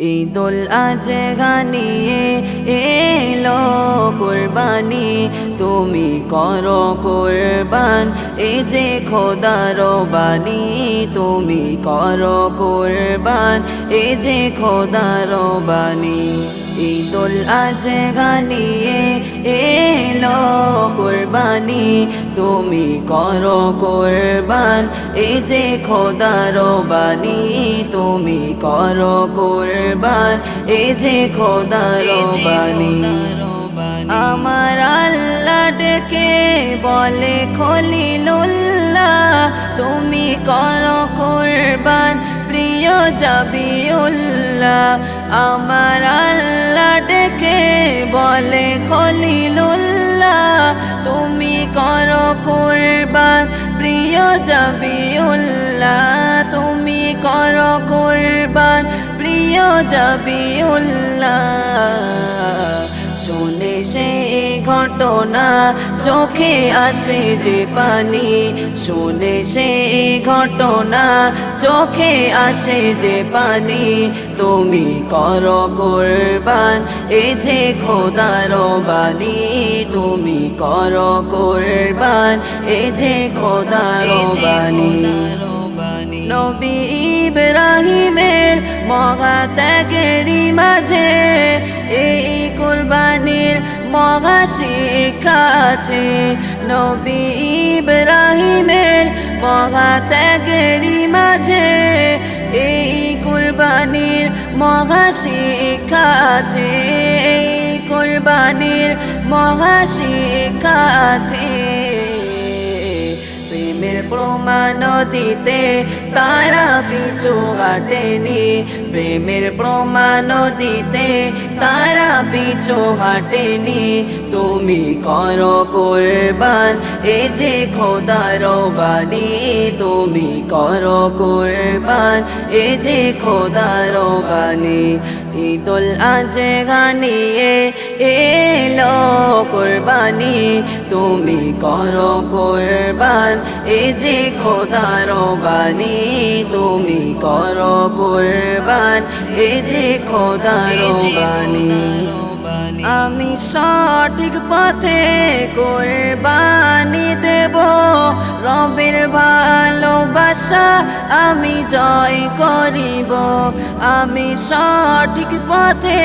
ঈদুল আজহা নিয়ে এলো কুরবানি। তুমি করো কুরবান, এই যে খোদার বাণী। তুমি করো কুরবান, এই যে খোদার বাণী। ঈদুল আজহা নিয়ে এলো কুরবানি তুমি করো কুরবান। এই যে খোদার বাণী তুমি করো কুরবান। এই যে খোদার বাণী। আমার আল্লাহ ডেকে বলে খলিলুল্লাহ তুমি করো কুরবান। প্রিয় জাবিউল্লাহ আমার আল্লাহ ডেকে বলে খলিলুল্লাহ করো কুরবান। প্রিয় জাবিউল্লাহ তুমি করো কুরবান। প্রিয় জাবিউল্লাহ শুনে সে ঘটনা চোখে আসে যে পানি শুনে সে ঘটনা চোখে আসে যে পানি। তুমি কর কোরবান এ যে খোদার বাণী। তুমি করো কোরবান এ যে খোদার বাণী। নবী ইব্রাহিমের মহা ত্যাগেরই মাঝে এই কোরবানির মহা শিক্ষা আছে নবী ইব্রাহিমের মহাত্যাগেরই মাঝে এই কোরবানির মহা শিক্ষা এই কোরবানির মহা শিক্ষা আছে প্রেমের প্রমাণ দিতে তারা পিছু হাটেনি, প্রেমের প্রমাণ দিতে তারা পিছু হাটেনি। তুমি করো কোরবান, এ যে খোদার বাণী। তুমি করো কোরবান, এ যে খোদার বাণী। ঈদুল আজহা গানিয়ে এলো কোরবানি। তুমি করো কোরবান, এ যে খোদার বাণী। তুমি করো কোরবান এ যে খোদার বাণী। আমি সঠিক পথে কোরবানি দেব রবের ভালোবাসা আমি জয় করিব। আমি সঠিক পথে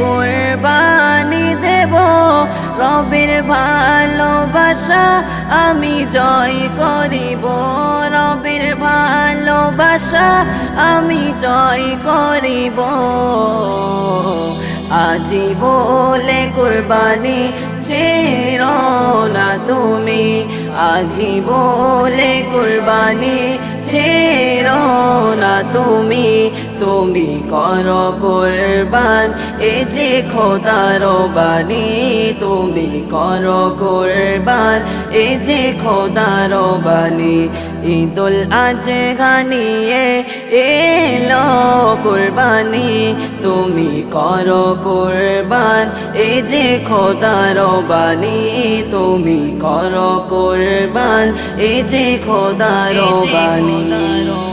কোরবানি দেব রবের ভালোবাসা আমি জয় করিব। রবের ভালোবাসা আমি জয় করিব। আজি বলে কুরবানি চেরো না তুমি। আজি বলে কুরবানি চের না তুমি তুমি কর কুরবান। এ যে খোদার বাণী তুমি কর কুরবান। এ যে খোদার বাণী ঈদুল আজহা নিয়ে এলো কুরবানি। তুমি কর কোরবান এ যে খোদার বাণী তুমি কর কোরবান। এ যে খোদার বাণী। all night, all